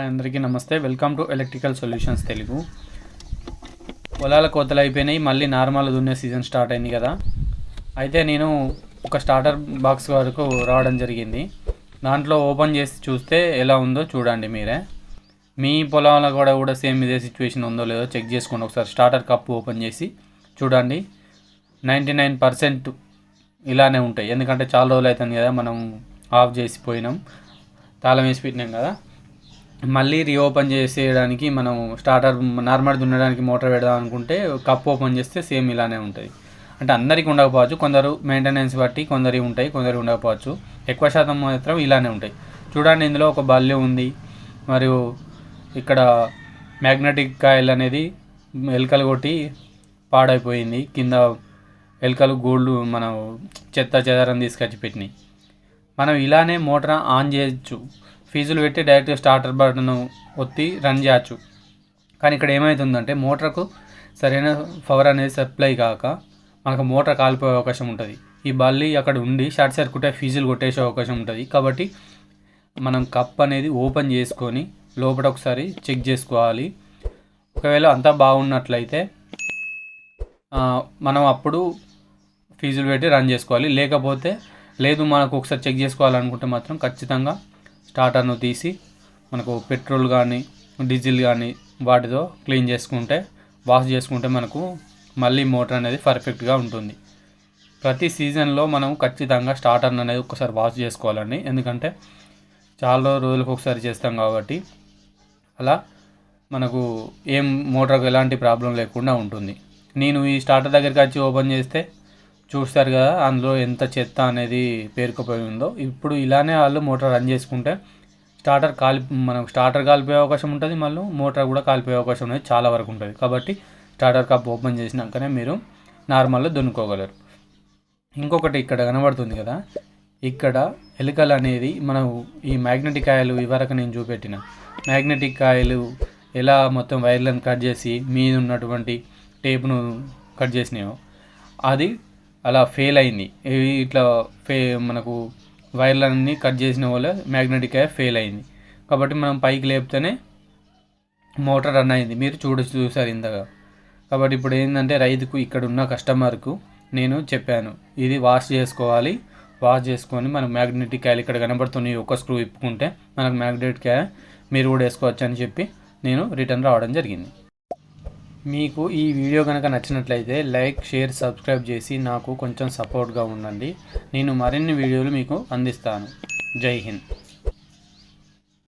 Hi అందరికీ నమస్తే. Welcome to electrical solutions Telugu. పొలాల కోతలు అయిపోయినాయి మళ్ళీ నార్మల్ దున్నే సీజన్ స్టార్ట్ అయింది కదా. అయితే నేను ఒక స్టార్టర్ బాక్స్ వరకు రావడం జరిగింది. దాంట్లో ఓపెన్ చేసి చూస్తే ఎలా ఉందో చూడండి మీరే. మీ పొలాల కూడా కూడా సేమ్ ఇదే సిచ్యువేషన్ ఉందో లేదో చెక్ చేసుకోండి. ఒకసారి స్టార్టర్ కప్ ఓపెన్ చేసి చూడండి. నైంటీ నైన్ పర్సెంట్ ఇలానే ఉంటాయి. ఎందుకంటే చాలా రోజులు అవుతుంది కదా మనం ఆఫ్ చేసి పోయినాం. తాళం వేసి పెట్టినాం కదా. మళ్ళీ రీఓపెన్ చేసేయడానికి మనం స్టార్టర్ నార్మల్ దున్నడానికి మోటార్ పెడదాం అనుకుంటే కప్ ఓపెన్ చేస్తే సేమ్ ఇలానే ఉంటుంది అంటే అందరికీ ఉండకపోవచ్చు కొందరు మెయింటెనెన్స్ బట్టి కొందరి ఉంటాయి కొందరు ఉండకపోవచ్చు. ఎక్కువ శాతం మాత్రం ఇలానే ఉంటాయి. చూడండి ఇందులో ఒక బల్లి ఉంది మరియు ఇక్కడ మ్యాగ్నెటిక్ కాయిల్ అనేది ఎలుకలు కొట్టి పాడైపోయింది. కింద ఎలుకలు గోల్డ్ మనం చెత్త చెదారం తీసుకొచ్చి పెట్టినాయి. మనం ఇలానే మోటార్ ఆన్ చేయొచ్చు. ఫీజులు పెట్టి డైరెక్ట్గా స్టార్టర్ బటన్ ఒత్తి రన్ చేయొచ్చు. కానీ ఇక్కడ ఏమవుతుందంటే మోటార్కు సరైన పవర్ అనేది సప్లై కాక మనకు మోటార్ కాలిపోయే అవకాశం ఉంటుంది. ఈ బల్లి అక్కడ ఉండి షార్ట్ సర్క్యూట్ ఫీజులు కొట్టేసే అవకాశం ఉంటుంది. కాబట్టి మనం కప్ అనేది ఓపెన్ చేసుకొని లోపల ఒకసారి చెక్ చేసుకోవాలి. ఒకవేళ అంతా బాగున్నట్లయితే మనం అప్పుడు ఫీజులు పెట్టి రన్ చేసుకోవాలి. లేకపోతే లేదు మనకు ఒకసారి చెక్ చేసుకోవాలనుకుంటే మాత్రం ఖచ్చితంగా స్టార్టర్ను తీసి మనకు పెట్రోల్ కానీ డీజిల్ కానీ వాటితో క్లీన్ చేసుకుంటే వాష్ చేసుకుంటే మనకు మళ్ళీ మోటార్ అనేది పర్ఫెక్ట్గా ఉంటుంది. ప్రతి సీజన్లో మనం ఖచ్చితంగా స్టార్టర్ అనేది ఒకసారి వాష్ చేసుకోవాలండి. ఎందుకంటే చాలా రోజులకు ఒకసారి చేస్తాం కాబట్టి అలా మనకు ఏం మోటార్కు ఎలాంటి ప్రాబ్లం లేకుండా ఉంటుంది. నేను ఈ స్టార్టర్ దగ్గరికి వచ్చి ఓపెన్ చేస్తే చూస్తారు కదా అందులో ఎంత చెత్త అనేది పేరుకుపోయి ఉందో. ఇప్పుడు ఇలానే వాళ్ళు మోటార్ రన్ చేసుకుంటే స్టార్టర్ కాలి మనం స్టార్టర్ కాలిపోయే అవకాశం ఉంటుంది మళ్ళీ మోటార్ కూడా కాలిపోయే అవకాశం అనేది చాలా వరకు ఉంటుంది. కాబట్టి స్టార్టర్ కప్ ఓపెన్ చేసినాకనే మీరు నార్మల్లో దున్నుకోగలరు. ఇంకొకటి ఇక్కడ కనబడుతుంది కదా ఇక్కడ ఎలుకలు అనేది మనం ఈ మ్యాగ్నెటిక్ కాయలు ఇవరకు నేను చూపెట్టిన. మ్యాగ్నెటిక్ కాయలు ఎలా మొత్తం వైర్లను కట్ చేసి మీద ఉన్నటువంటి టేప్ను కట్ చేసినాయో అది అలా ఫెయిల్ అయింది. ఇట్లా ఫే మనకు వైర్లన్నీ కట్ చేసిన వల్ల మ్యాగ్నెటిక్ కాయ ఫెయిల్ అయింది. కాబట్టి మనం పైకి లేపితేనే మోటార్ రన్ అయింది. మీరు చూడ చూసారు ఇంతగా కాబట్టి ఇప్పుడు ఏంటంటే రైతుకు ఇక్కడ ఉన్న కస్టమర్కు నేను చెప్పాను. ఇది వాష్ చేసుకోవాలి. వాష్ చేసుకొని మనకు మ్యాగ్నెటిక్ కాయలు ఇక్కడ కనబడుతున్నాయి. ఒక స్క్రూ ఇప్పుకుంటే మనకు మ్యాగ్నెటిక్ కాయ మీరు కూడా వేసుకోవచ్చు అని చెప్పి నేను రిటర్న్ రావడం జరిగింది. మీకు ఈ వీడియో కనుక నచ్చినట్లయితే లైక్ షేర్ సబ్స్క్రైబ్ చేసి నాకు కొంచెం సపోర్ట్గా ఉండండి. నేను మరిన్ని వీడియోలు మీకు అందిస్తాను. జై హింద్.